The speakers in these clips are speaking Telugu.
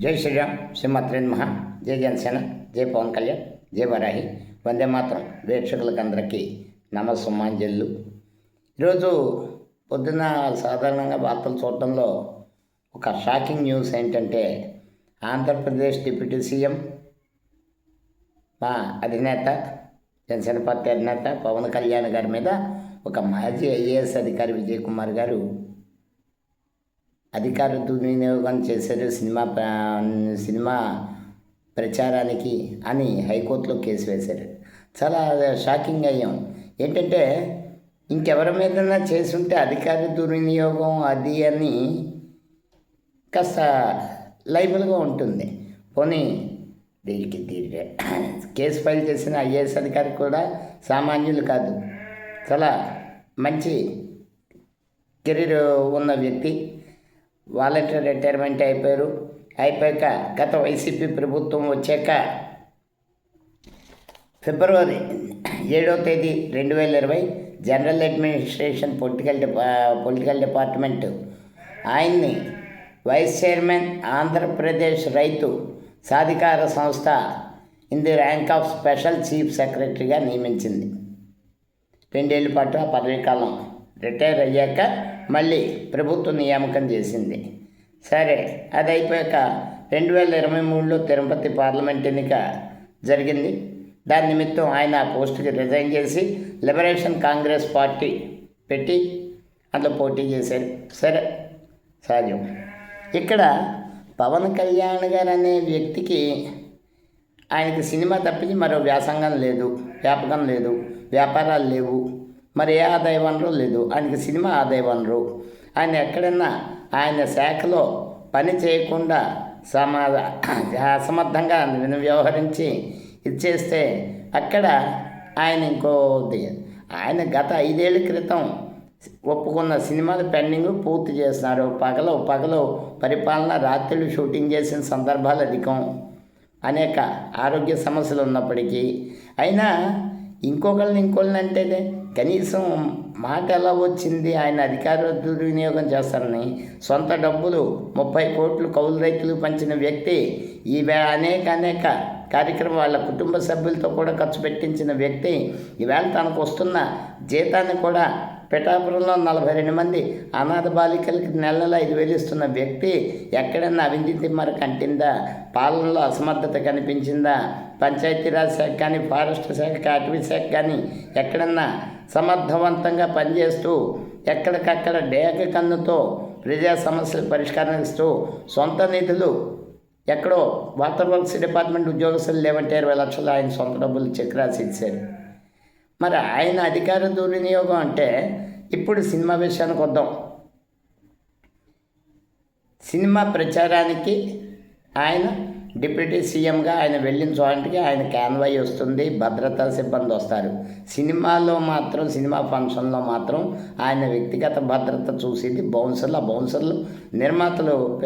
జై శ్రీరామ్ శ్రీమాత్రేన్ మహా జై జనసేన జై పవన్ కళ్యాణ్ జై వరాహి. వందే మాత్రం వీక్షకులకందరికీ నమస్సుమాంజల్లు. ఈరోజు పొద్దున్న సాధారణంగా వార్తలు చూడటంలో ఒక షాకింగ్ న్యూస్ ఏంటంటే ఆంధ్రప్రదేశ్ డిప్యూటీ సీఎం మా అధినేత జనసేన పార్టీ అధినేత పవన్ కళ్యాణ్ గారి మీద ఒక మాజీ ఐఏఎస్ అధికారి విజయ్ కుమార్ గారు అధికార దుర్వినియోగం చేశారు సినిమా సినిమా ప్రచారానికి అని హైకోర్టులో కేసు వేశారు. చాలా షాకింగ్ అయ్యాం. ఏంటంటే ఇంకెవరి మీదన్నా చేసుంటే అధికార దుర్వినియోగం అది అని కాస్త లైబుల్గా ఉంటుంది. పోనీ దీనికి దీనికి కేసు ఫైల్ చేసిన ఐఏఎస్ అధికారి కూడా సామాన్యులు కాదు. చాలా మంచి కెరీర్ ఉన్న వ్యక్తి. వాలంటీర్ రిటైర్మెంట్ అయిపోయారు. అయిపోయాక గత వైసీపీ ప్రభుత్వం వచ్చాక ఫిబ్రవరి ఏడవ తేదీ రెండు వేల ఇరవై జనరల్ అడ్మినిస్ట్రేషన్ పొలిటికల్ డిపా పొలిటికల్ డిపార్ట్మెంట్. ఆయన్ని వైస్ చైర్మన్ ఆంధ్రప్రదేశ్ రైతు సాధికార సంస్థ in the rank of special chief సెక్రటరీగా నియమించింది. రెండేళ్ళ పాటు ఆ పదవీకాలం రిటైర్ అయ్యాక మళ్ళీ ప్రభుత్వం నియామకం చేసింది. సరే అది అయిపోయాక రెండు వేల ఇరవై మూడులో తిరుపతి పార్లమెంట్ ఎన్నిక జరిగింది. దాని నిమిత్తం ఆయన ఆ పోస్టుకి రిజైన్ చేసి లిబరేషన్ కాంగ్రెస్ పార్టీ పెట్టి అందులో పోటీ చేశారు. సరే సహజం ఇక్కడ పవన్ కళ్యాణ్ గారు అనే వ్యక్తికి ఆయనకి సినిమా తప్పించి మరో వ్యాసంగం లేదు వ్యాపకం లేదు వ్యాపారాలు లేవు. మరి ఏ ఆదాయ వనరు లేదు. ఆయనకి సినిమా ఆదాయ వనరు ఆయన ఎక్కడన్నా ఆయన శాఖలో పని చేయకుండా సమా అసమర్థంగా వ్యవహరించి ఇది చేస్తే అక్కడ ఆయన ఇంకోది ఆయన గత ఐదేళ్ళ క్రితం ఒప్పుకున్న సినిమాలు పెండింగ్ పూర్తి చేస్తున్నారు పగలు పగలు పరిపాలన రాత్రులు షూటింగ్ చేసిన సందర్భాలు అధికం. అనేక ఆరోగ్య సమస్యలు ఉన్నప్పటికీ. అయినా ఇంకొకళ్ళని ఇంకొకళ్ళని అంటేనే కనీసం మాట ఎలా వచ్చింది? ఆయన అధికార దుర్వినియోగం చేస్తారని సొంత డబ్బులు ముప్పై కోట్లు కౌలు రైతులు పంచిన వ్యక్తి ఈ అనేక అనేక కార్యక్రమం వాళ్ళ కుటుంబ సభ్యులతో కూడా ఖర్చు పెట్టించిన వ్యక్తి ఈవేళ తనకు వస్తున్న జీతాన్ని కూడా పిఠాపురంలో నలభై రెండు మంది అనాథ బాలికలకి నెల నెల ఐదు వేలు ఇస్తున్న వ్యక్తి ఎక్కడన్నా అవినీతి మరి కంటిందా పాలనలో అసమర్థత కనిపించిందా? పంచాయతీరాజ్ శాఖ కానీ ఫారెస్ట్ శాఖ అటవీ శాఖ కానీ ఎక్కడన్నా సమర్థవంతంగా పనిచేస్తూ ఎక్కడికక్కడ డేక కన్నుతో ప్రజా సమస్యలు పరిష్కరిస్తూ సొంత నిధులు ఎక్కడో వాటర్ వర్క్స్ డిపార్ట్మెంట్ ఉద్యోగస్తులు లేవంటే ఇరవై లక్షలు ఆయన సొంత డబ్బులు చెక్ రాసి ఇచ్చారు. మరి ఆయన అధికార దుర్వినియోగం అంటే ఇప్పుడు సినిమా విషయానికి వద్దాం. సినిమా ప్రచారానికి ఆయన డిప్యూటీ సీఎంగా ఆయన వెళ్ళిన చోటికి ఆయన క్యాన్వై వస్తుంది భద్రతా సిబ్బంది వస్తారు. సినిమాలో మాత్రం సినిమా ఫంక్షన్లో మాత్రం ఆయన వ్యక్తిగత భద్రత చూసేది. బౌన్సర్లు ఆ బౌన్సర్లు నిర్మాతలు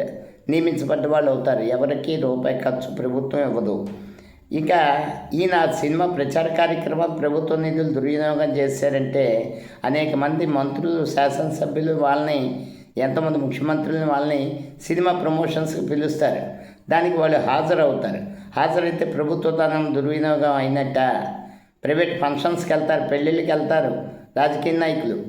నియమించబడ్డ వాళ్ళు అవుతారు. ఎవరికి రూపాయి ఖర్చు ప్రభుత్వం ఇవ్వదు. ఇక ఈయన సినిమా ప్రచార కార్యక్రమాలు ప్రభుత్వ నిధులు దుర్వినియోగం చేశారంటే అనేక మంది మంత్రులు శాసనసభ్యులు వాళ్ళని ఎంతమంది ముఖ్యమంత్రులని వాళ్ళని సినిమా ప్రమోషన్స్కి పిలుస్తారు. దానికి వాళ్ళు హాజరవుతారు. హాజరైతే ప్రభుత్వ ధనం దుర్వినియోగం అయినట్ట. ప్రైవేట్ ఫంక్షన్స్కి వెళ్తారు పెళ్ళిళ్ళకి వెళ్తారు రాజకీయ నాయకులు.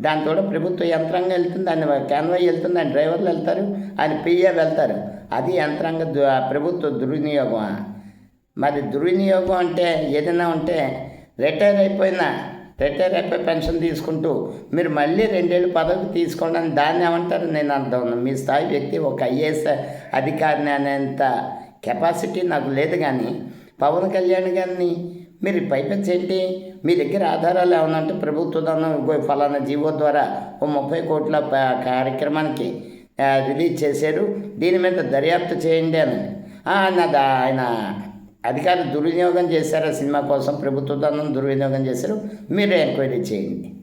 దాంతో ప్రభుత్వ యంత్రాంగం వెళ్తుంది ఆయన క్యాన్వాయ్ వెళ్తుంది ఆయన డ్రైవర్లు వెళ్తారు ఆయన పిఏ వెళ్తారు. అది యంత్రాంగ ప్రభుత్వ దుర్వినియోగం. మరి దుర్వినియోగం అంటే ఏదైనా ఉంటే రిటైర్ అయిపోయినా రిటైర్ అయిపోయి పెన్షన్ తీసుకుంటూ మీరు మళ్ళీ రెండేళ్ళు పదవి తీసుకోండి అని దాన్ని ఏమంటారు? నేను అర్థం మీ స్థాయి వ్యక్తి ఒక ఐఏఎస్ అధికారిని అనేంత కెపాసిటీ నాకు లేదు కానీ పవన్ కళ్యాణ్ గారిని మీరు పైపెచ్చి ఏంటి? మీ దగ్గర ఆధారాలు ఏమన్నా అంటే ప్రభుత్వ దానం ఫలానా జీవో ద్వారా ఓ ముప్పై కోట్ల కార్యక్రమానికి రిలీజ్ చేశారు. దీని మీద దర్యాప్తు చేయండి అని. ఆయన నాది ఆయన అధికారులు దుర్వినియోగం చేశారు ఆ సినిమా కోసం? ప్రభుత్వ ధనం దుర్వినియోగం చేశారు. మీరు ఎంక్వైరీ చేయండి.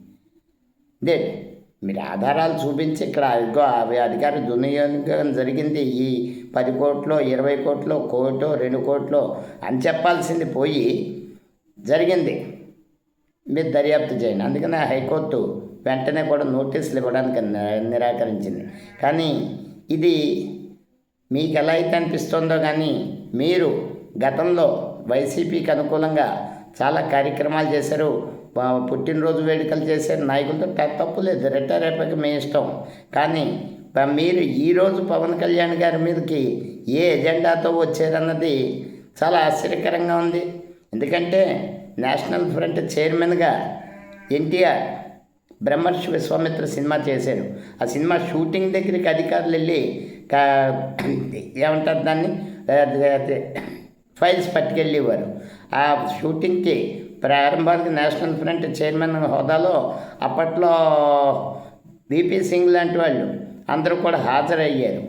దే మీరు ఆధారాలు చూపించి ఇక్కడ అవి అధికారులు దుర్వినియోగం జరిగింది. ఈ పది కోట్లు ఇరవై కోట్లు కోటో రెండు కోట్లు అని చెప్పాల్సింది పోయి జరిగింది. మీరు దర్యాప్తు చేయండి. అందుకనే హైకోర్టు వెంటనే కూడా నోటీసులు ఇవ్వడానికి నిరాకరించింది. కానీ ఇది మీకు ఎలా అయితే అనిపిస్తుందో కానీ మీరు గతంలో వైసీపీకి అనుకూలంగా చాలా కార్యక్రమాలు చేశారు. పుట్టినరోజు వేడుకలు చేశారు నాయకులతో తప్పు లేదు. రిటైర్ అయిపోయాక మీ ఇష్టం. కానీ మీరు ఈరోజు పవన్ కళ్యాణ్ గారి మీదకి ఏ ఎజెండాతో వచ్చారన్నది చాలా ఆశ్చర్యకరంగా ఉంది. ఎందుకంటే నేషనల్ ఫ్రంట్ చైర్మన్గా ఎన్టీఆర్ బ్రహ్మర్షి విశ్వామిత్ర సినిమా చేశారు. ఆ సినిమా షూటింగ్ దగ్గరికి అధికారులు వెళ్ళి కా ఏమంటారు దాన్ని? ఫైల్స్ పట్టుకెళ్ళేవారు. ఆ షూటింగ్కి ప్రారంభానికి నేషనల్ ఫ్రంట్ చైర్మన్ హోదాలో అప్పట్లో బీపీ సింగ్ లాంటి వాళ్ళు అందరూ కూడా హాజరయ్యారు.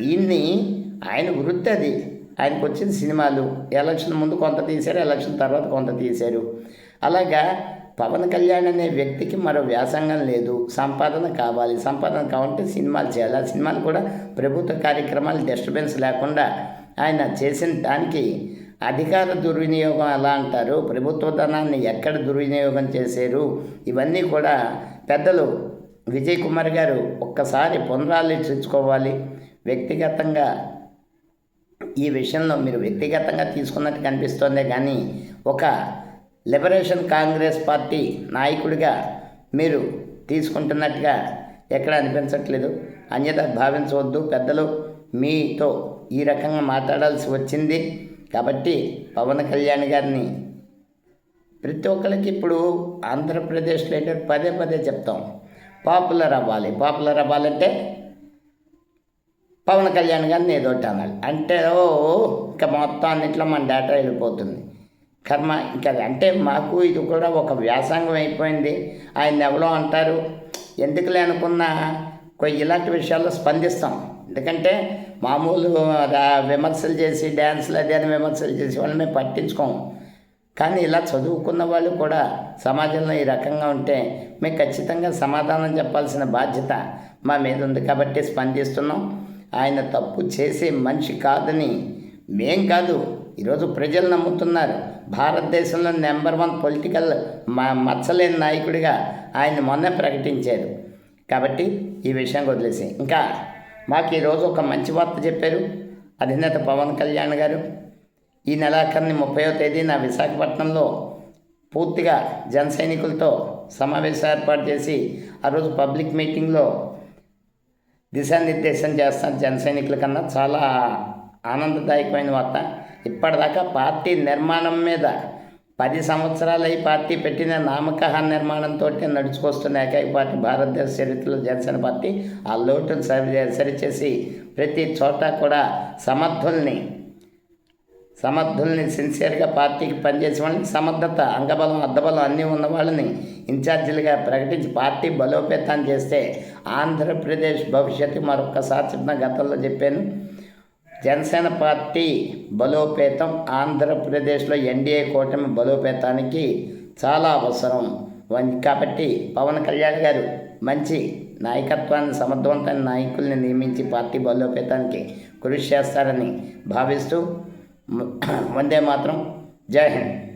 దీన్ని ఆయన వృత్తి అది. ఆయనకు వచ్చిన సినిమాలు ఎలక్షన్ ముందు కొంత తీశారు ఎలక్షన్ తర్వాత కొంత తీశారు. అలాగా పవన్ కళ్యాణ్ అనే వ్యక్తికి మరో వ్యాసంగం లేదు. సంపాదన కావాలి. సంపాదన కావాలంటే సినిమాలు చేయాలి. ఆ సినిమాలు కూడా ప్రభుత్వ కార్యక్రమాలు డిస్టర్బెన్స్ లేకుండా ఆయన చేసిన దానికి అధికార దుర్వినియోగం ఎలా అంటారు? ప్రభుత్వ ధనాన్ని ఎక్కడ దుర్వినియోగం చేశారు? ఇవన్నీ కూడా పెద్దలు విజయ్ కుమార్ గారు ఒక్కసారి పునరాలోచించుకోవాలి వ్యక్తిగతంగా ఈ విషయంలో మీరు వ్యక్తిగతంగా తీసుకున్నట్టు కనిపిస్తోందే కానీ ఒక లిబరేషన్ కాంగ్రెస్ పార్టీ నాయకుడిగా మీరు తీసుకుంటున్నట్టుగా ఎక్కడ అనిపించట్లేదు. అన్యత భావించవద్దు. పెద్దలు మీతో ఈ రకంగా మాట్లాడాల్సి వచ్చింది. కాబట్టి పవన్ కళ్యాణ్ గారిని ప్రతి ఒక్కరికి ఇప్పుడు ఆంధ్రప్రదేశ్లో ఏంటంటే పదే పదే చెప్తాం. పాపులర్ అవ్వాలి. పాపులర్ అవ్వాలంటే పవన్ కళ్యాణ్ గారిని ఏదో ఒకటి అనాలి. అంటే ఓ ఇంకా మొత్తం అన్నిట్లో మన డేటా వెళ్ళిపోతుంది. కర్మ ఇంకా అంటే మాకు ఇది కూడా ఒక వ్యాసంగం అయిపోయింది. ఆయన ఎవరో అంటారు. ఎందుకులే అనుకున్నా కొ- ఇలాంటి విషయాల్లో స్పందిస్తాం. ఎందుకంటే మామూలు విమర్శలు చేసి డ్యాన్స్లు అది అని విమర్శలు చేసి వాళ్ళని మేము పట్టించుకోము. కానీ ఇలా చదువుకున్న వాళ్ళు కూడా సమాజంలో ఈ రకంగా ఉంటే మేము ఖచ్చితంగా సమాధానం చెప్పాల్సిన బాధ్యత మా మీద ఉంది కాబట్టి స్పందిస్తున్నాం. ఆయన తప్పు చేసే మనిషి కాదని మేం కాదు ఈరోజు ప్రజలు నమ్ముతున్నారు. భారతదేశంలో నెంబర్ వన్ పొలిటికల్ మా మచ్చలేని నాయకుడిగా ఆయన మొన్నే ప్రకటించారు. కాబట్టి ఈ విషయం వదిలేసి ఇంకా మాకు ఈరోజు ఒక మంచి వార్త చెప్పారు. అధినేత పవన్ కళ్యాణ్ గారు ఈ నెలాఖరిని ముప్పై తేదీన విశాఖపట్నంలో పూర్తిగా జన సైనికులతో సమావేశం ఏర్పాటు చేసి ఆ రోజు పబ్లిక్ మీటింగ్లో దిశానిర్దేశం చేస్తారు జన సైనికుల కన్నా. చాలా ఆనందదాయకమైన వార్త. ఇప్పటిదాకా పార్టీ నిర్మాణం మీద పది సంవత్సరాలు ఈ పార్టీ పెట్టిన నామకహ నిర్మాణంతో నడుచుకొస్తున్న ఏకైక పార్టీ భారతదేశ చరిత్రలో జనసేన పార్టీ. ఆ లోటును సరి సరిచేసి ప్రతి చోట కూడా సమర్థుల్ని సమర్థుల్ని సిన్సియర్గా పార్టీకి పనిచేసే వాళ్ళని సమర్థత అంగబలం అద్దబలం అన్నీ ఉన్న వాళ్ళని ఇన్ఛార్జీలుగా ప్రకటించి పార్టీ బలోపేతాన్ని చేస్తే ఆంధ్రప్రదేశ్ భవిష్యత్తు మరొకసారి చెప్పిన గతంలో చెప్పాను. జనసేన పార్టీ బలోపేతం. ఆంధ్రప్రదేశ్లో ఎన్డీఏ కూటమి బలోపేతానికి చాలా అవసరం. వన్- కాబట్టి పవన్ కళ్యాణ్ గారు మంచి నాయకత్వాన్ని సమర్థవంతమైన నాయకుల్ని నియమించి పార్టీ బలోపేతానికి కృషి చేస్తారని భావిస్తూ వందే మాత్రం. జై హింద్.